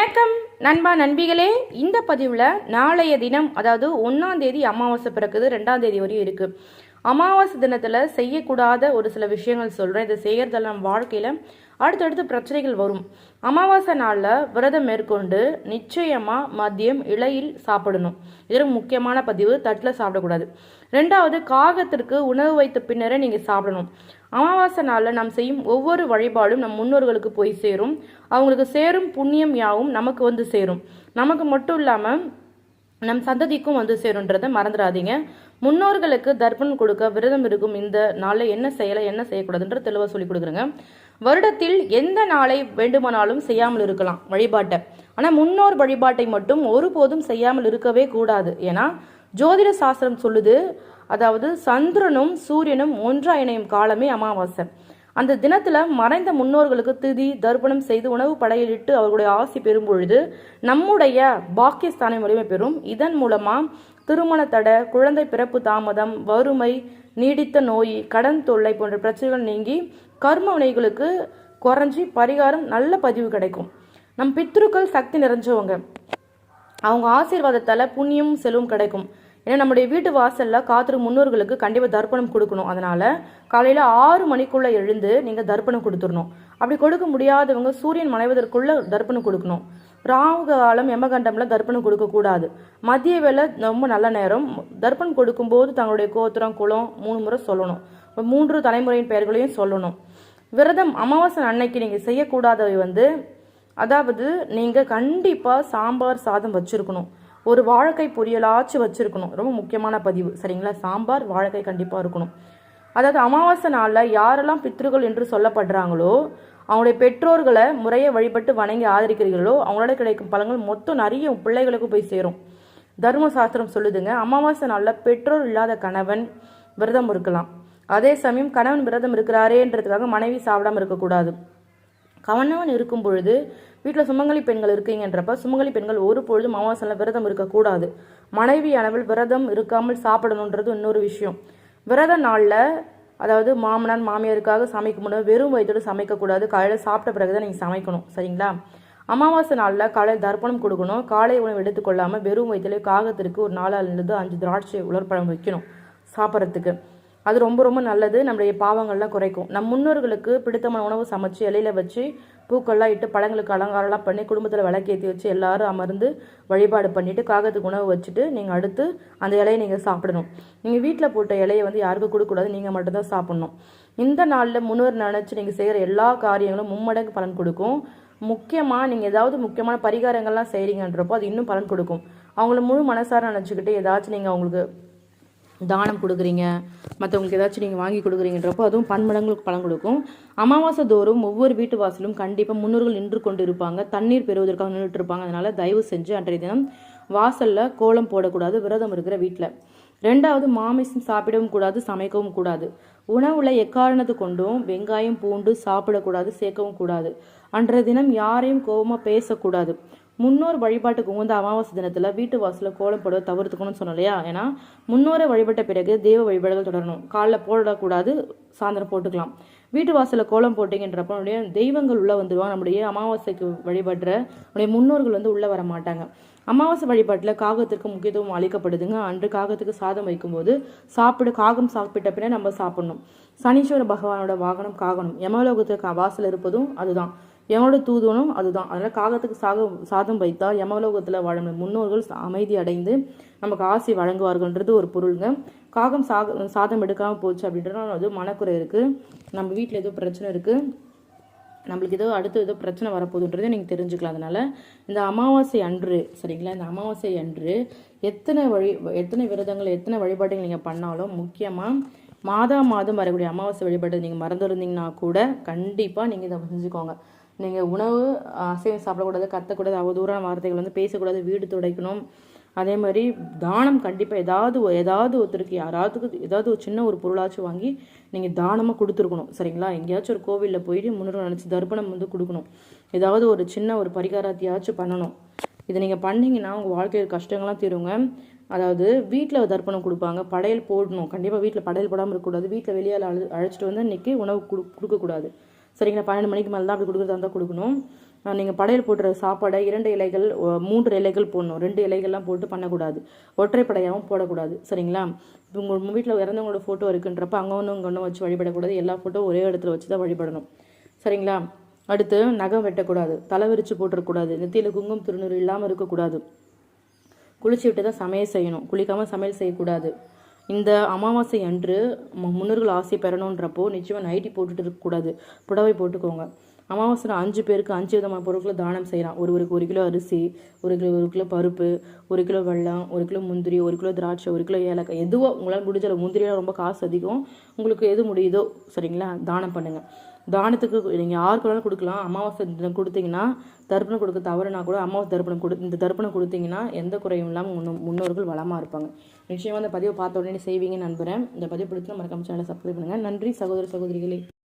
வணக்கம் நண்பா நண்பிகளே. இந்த பதிவில் நாளைய தினம் அதாவது ஒன்றாம் தேதி அமாவாசை பிறக்குது ரெண்டாம் தேதி வரையும் இருக்குது அமாவாசை தினத்தில் செய்யக்கூடாத ஒரு சில விஷயங்கள் சொல்கிறேன் இதை செய்கிறதால நம்ம வாழ்க்கையில் அடுத்தடுத்து பிரச்சனைகள் வரும். அமாவாசை நாளில் விரதம் மேற்கொண்டு நிச்சயமாக மதியம் இலையில் சாப்பிடணும். இது முக்கியமான பதிவு. தட்டில் சாப்பிடக்கூடாது. ரெண்டாவது காகத்திற்கு உணவு வைத்த பின்னரே நீங்கள் சாப்பிடணும். அமாவாசை நாளில் நாம் செய்யும் ஒவ்வொரு வழிபாடும் நம் முன்னோர்களுக்கு போய் சேரும். அவங்களுக்கு சேரும் புண்ணியம் யாவும் நமக்கு வந்து சேரும். நமக்கு மட்டும் இல்லாமல் நம் சந்ததிக்கும் வந்து சேருன்றதை மறந்துடாதீங்க. முன்னோர்களுக்கு தர்ப்பணம் கொடுக்க விரதம் இருக்கும் இந்த நாளில் என்ன செய்யலை என்ன செய்யக்கூடாதுன்ற தெளிவாக சொல்லி கொடுக்குறேங்க. வருடத்தில் எந்த நாளை வேண்டுமானாலும் செய்யாமல் இருக்கலாம் வழிபாட்டை. ஆனால் முன்னோர் வழிபாட்டை மட்டும் ஒருபோதும் செய்யாமல் இருக்கவே கூடாது. ஏன்னா ஜோதிட சாஸ்திரம் சொல்லுது அதாவது சந்திரனும் சூரியனும் ஒன்றா இணையும் காலமே அமாவாசை. அந்த தினத்தில் மறைந்த முன்னோர்களுக்கு திதி தர்ப்பணம் செய்து உணவு படையலிட்டு அவர்களுடைய ஆசி பெறும் பொழுது நம்முடைய பாக்கியஸ்தானம் வலிமை பெறும். இதன் மூலமாக திருமண தடை குழந்தை பிறப்பு தாமதம் வறுமை நீடித்த நோய் கடன் தொல்லை போன்ற பிரச்சனைகள் நீங்கி கர்ம வினைகளுக்கு குறைஞ்சி பரிகாரம் நல்ல பதிவு கிடைக்கும். நம் பித்ருக்கள் சக்தி நிறைஞ்சவங்க. அவங்க ஆசீர்வாதத்தால் புண்ணியம் செல்வம் கிடைக்கும். ஏன்னா நம்முடைய வீட்டு வாசலில் காத்திரு முன்னோர்களுக்கு கண்டிப்பாக தர்ப்பணம் கொடுக்கணும். அதனால் காலையில் ஆறு மணிக்குள்ளே எழுந்து நீங்கள் தர்ப்பணம் கொடுத்துடணும். அப்படி கொடுக்க முடியாதவங்க சூரியன் மறைவதற்குள்ளே தர்ப்பணம் கொடுக்கணும். ராகு காலம் எமகண்டமில் தர்ப்பணம் கொடுக்கக்கூடாது மதிய வேலை ரொம்ப நல்ல நேரம். தர்ப்பணம் கொடுக்கும்போது தங்களுடைய கோத்திரம் குளம் மூணு முறை சொல்லணும். மூன்று தலைமுறையின் பெயர்களையும் சொல்லணும். விரதம் அமாவாசை அன்னைக்கு நீங்கள் செய்யக்கூடாதவை வந்து அதாவது நீங்கள் கண்டிப்பாக சாம்பார் சாதம் வச்சுருக்கணும். ஒரு வாழைக்காய் பொரியலாச்சு வச்சுருக்கணும். ரொம்ப முக்கியமான பதிவு. சரிங்களா? சாம்பார் வாழைக்காய் கண்டிப்பாக இருக்கணும். அதாவது அமாவாசை நாளில் யாரெல்லாம் பித்ருகள் என்று சொல்லப்படுறாங்களோ அவங்களுடைய பெற்றோர்களை முறையை வழிபட்டு வணங்கி ஆதரிக்கிறீர்களோ அவங்களோட கிடைக்கும் பழங்கள் மொத்தம் நிறைய பிள்ளைகளுக்கு போய் சேரும். தர்ம சாஸ்திரம் சொல்லுதுங்க அமாவாசை நாளில் பெற்றோர் இல்லாத கணவன் விரதம் இருக்கலாம். அதே சமயம் கணவன் விரதம் இருக்கிறாரேன்றதுக்காக மனைவி சாப்பிடாம இருக்கக்கூடாது. கணவன் இருக்கும் பொழுது வீட்டில் சுமங்கலி பெண்கள் இருக்கீங்கன்றப்ப சுமங்கலி பெண்கள் ஒரு பொழுதும் அமாவாசையில் விரதம் இருக்கக்கூடாது. மனைவி அளவில் விரதம் இருக்காமல் சாப்பிடணுன்றது இன்னொரு விஷயம். விரத நாளில் அதாவது மாமனார் மாமியாருக்காக சமைக்கும் முன்னாடி வெறும் வயிற்றோடு சமைக்கக்கூடாது. காலையில் சாப்பிட்ட பிறகு தான் நீங்கள் சமைக்கணும் சரிங்களா? அமாவாசை நாளில் காலையில் தர்ப்பணம் கொடுக்கணும். காலை உணவு எடுத்துக்கொள்ளாமல் வெறும் வயிற்றுல காகத்திற்கு ஒரு நாலாலிருந்து அஞ்சு திராட்சை உலர்பழம் வைக்கணும் சாப்பிட்றதுக்கு. அது ரொம்ப ரொம்ப நல்லது. நம்மளுடைய பாவங்கள்லாம் குறைக்கும். நம் முன்னோர்களுக்கு பிடித்தமான உணவு சமைச்சு இலையில வச்சு பூக்கள்லாம் இட்டு பழங்களுக்கு அலங்காரம்லாம் பண்ணி குடும்பத்தில் விளக்கேற்றி வச்சு எல்லாரும் அமர்ந்து வழிபாடு பண்ணிட்டு காகத்துக்கு உணவு வச்சுட்டு நீங்கள் அடுத்து அந்த இலையை நீங்கள் சாப்பிடணும். நீங்கள் வீட்டில் போட்ட இலையை வந்து யாருக்கும் கொடுக்கக்கூடாது. நீங்கள் மட்டும்தான் சாப்பிடணும். இந்த நாளில் முன்னோர் நினச்சி நீங்கள் செய்கிற எல்லா காரியங்களும் மும்மடங்கு பலன் கொடுக்கும். முக்கியமாக நீங்கள் ஏதாவது முக்கியமான பரிகாரங்கள்லாம் செய்கிறீங்கன்றப்போ அது இன்னும் பலன் கொடுக்கும். அவங்கள முழு மனசார நினச்சிக்கிட்டு ஏதாச்சும் நீங்கள் அவங்களுக்கு தானம் கொடுக்குறீங்க மற்றவங்களுக்கு ஏதாச்சும் நீங்கள் வாங்கி கொடுக்குறீங்கன்றப்போ அதுவும் பன்மடங்களுக்கு பலன் கொடுக்கும். அமாவாசை தோறும் ஒவ்வொரு வீட்டு வாசலும் கண்டிப்பாக முன்னோர்கள் நின்று கொண்டு இருப்பாங்க தண்ணீர் பெறுவதற்காக நின்றுட்டு இருப்பாங்க அதனால் தயவு செஞ்சு அன்றைய தினம் வாசலில் கோலம் போடக்கூடாது விரதம் இருக்கிற வீட்டில் ரெண்டாவது மாமிசம் சாப்பிடவும் கூடாது சமைக்கவும் கூடாது. உணவுல எக்காரணத்து கொண்டும் வெங்காயம் பூண்டு சாப்பிடக்கூடாது சேர்க்கவும் கூடாது. அன்றைய தினம் யாரையும் கோபமாக பேசக்கூடாது. முன்னோர் வழிபாட்டுக்கு உகந்த அமாவாசை தினத்தில் வீட்டு வாசலில் கோலம் போட தவிர்த்துக்கணும்னு சொன்னோம் இல்லையா ஏன்னா முன்னோரை வழிபட்ட பிறகு தெய்வ வழிபாடுகள் தொடரணும். காலைல போடக்கூடாது சாயந்தரம் போட்டுக்கலாம். வீட்டு வாசலில் கோலம் போட்டிங்கன்றப்ப நம்முடைய தெய்வங்கள் உள்ளே வந்துடுவாங்க நம்முடைய அமாவாசைக்கு வழிபடுற நம்முடைய முன்னோர்கள் வந்து உள்ளே வர மாட்டாங்க. அமாவாசை வழிபாட்டில் காகத்திற்கு முக்கியத்துவம் அளிக்கப்படுதுங்க. அன்று காகத்துக்கு சாதம் வைக்கும்போது சாப்பிடு காகம் சாப்பிட்ட பின்னே நம்ம சாப்பிடணும். சனீஸ்வர பகவானோட வாகனம் காகணும். யமலோகத்துக்கு வாசல் இருப்பதும் அதுதான். எவனோட தூதுவனும் அதுதான். அதனால் காகத்துக்கு சாக சாதம் வைத்தால் யமலோகத்தில் வாழும் முன்னோர்கள் அமைதி அடைந்து நமக்கு ஆசி வழங்குவார்கள்ன்றது ஒரு பொருளுங்க. காகம் சாக சாதம் எடுக்காமல் போச்சு அப்படின்றனா அது மனக்குறை இருக்குது நம்ம வீட்டில் ஏதோ பிரச்சனை இருக்குது நம்மளுக்கு ஏதோ அடுத்து ஏதோ பிரச்சனை வரப்போகுதுன்றதை நீங்கள் தெரிஞ்சுக்கலாம் அதனால். இந்த அமாவாசை அன்று சரிங்களா? இந்த அமாவாசை அன்று எத்தனை வழி எத்தனை விரதங்கள் எத்தனை வழிபாடுகள் நீங்கள் பண்ணாலும் முக்கியமாக மாதா மாதம் வரக்கூடிய அமாவாசை வழிபாடு நீங்கள் மறந்துருந்தீங்கன்னா கூட கண்டிப்பாக நீங்கள் இதை செஞ்சுக்கோங்க நீங்கள் உணவு அசைவம் சாப்பிடக்கூடாது கத்தக்கூடாது அவதூறான வார்த்தைகள் வந்து பேசக்கூடாது வீடு துடைக்கணும். அதே மாதிரி தானம் கண்டிப்பாக ஏதாவது ஏதாவது ஒருத்தருக்கு யாராவது ஏதாவது ஒரு சின்ன ஒரு பொருளாச்சும் வாங்கி நீங்கள் தானமாக கொடுத்துருக்கணும். சரிங்களா? எங்கேயாச்சும் ஒரு கோவிலில் போயிட்டு முன்னூறு நினச்சி தர்ப்பணம் வந்து கொடுக்கணும். ஏதாவது ஒரு சின்ன ஒரு பரிகாரத்தையாச்சும் பண்ணணும். இதை நீங்கள் பண்ணிங்கன்னா உங்கள் வாழ்க்கையில் கஷ்டங்கள்லாம் தீருங்க. அதாவது வீட்டில் தர்ப்பணம் கொடுப்பாங்க படையல் போடணும். கண்டிப்பாக வீட்டில் படையல் போடாமல் இருக்கக்கூடாது. வீட்டில் வெளியால் அழு அழைச்சிட்டு வந்து இன்றைக்கி உணவு கொடு கொடுக்கக்கூடாது. சரிங்களா பன்னெண்டு மணிக்கு மேலே தான் அப்படி கொடுக்குறதா இருந்தால் கொடுக்கணும். நீங்கள் படையல் போடுற சாப்பாடை இரண்டு இலைகள் மூன்று இலைகள் போடணும். ரெண்டு இலைகள்லாம் போட்டு பண்ணக்கூடாது. ஒற்றைப்படையாகவும் போடக்கூடாது. சரிங்களா? இப்போ உங்கள் வீட்டில் இறந்தவங்களோட ஃபோட்டோ இருக்குன்றப்ப அங்கே ஒன்று இங்கே ஒன்றும் வச்சு வழிபடக்கூடாது. எல்லா ஃபோட்டோ ஒரே இடத்துல வச்சு தான் வழிபடணும். சரிங்களா? அடுத்து நகம் வெட்டக்கூடாது. தலை விரித்து போட்டுறக்கூடாது. நெத்தியில் குங்குமம் திருநூறு இல்லாமல் இருக்கக்கூடாது. குளிச்சு விட்டு தான் சமையல் செய்யணும். குளிக்காமல் சமையல் செய்யக்கூடாது. இந்த அமாவாசை அன்று முன்னோர்கள் ஆசை பெறணுன்றப்போ நிச்சயமாக நைட்டி போட்டுட்டு இருக்கக்கூடாது புடவை போட்டுக்கோங்க. அமாவாசை அஞ்சு பேருக்கு அஞ்சு விதமான பொருட்களை தானம் செய்யலாம். ஒருவருக்கு ஒரு கிலோ அரிசி ஒரு கிலோ ஒரு கிலோ பருப்பு ஒரு கிலோ வெல்லம் ஒரு கிலோ முந்திரி ஒரு கிலோ திராட்சை ஒரு கிலோ ஏலக்காய். எதுவோ உங்களால் முடிஞ்ச அளவு முந்திரியில் ரொம்ப காசு அதிகம். உங்களுக்கு எது முடியுதோ சரிங்களா தானம் பண்ணுங்கள் தானத்துக்கு நீங்கள் யாருக்கு வேணாலும் கொடுக்கலாம். அமாவாசை தினம் கொடுத்தீங்கன்னா தர்ப்பணம் கொடுக்க தவறுனா கூட அமாவாசை தர்ப்பணம் கொடு இந்த தர்ப்பணம் கொடுத்தீங்கன்னா எந்த குறையும் இல்லாமல் முன்னோ முன்னோர்கள் வளமாக இருப்பாங்க. நிச்சயமாக இந்த பதிவை பார்த்த உடனே செய்வீங்கன்னு நம்புகிறேன் இந்த பதிவு பிடிச்சா மறக்காம சேனலை சப்ஸ்கிரைப் பண்ணுங்கள் நன்றி சகோதர சகோதரிகளே.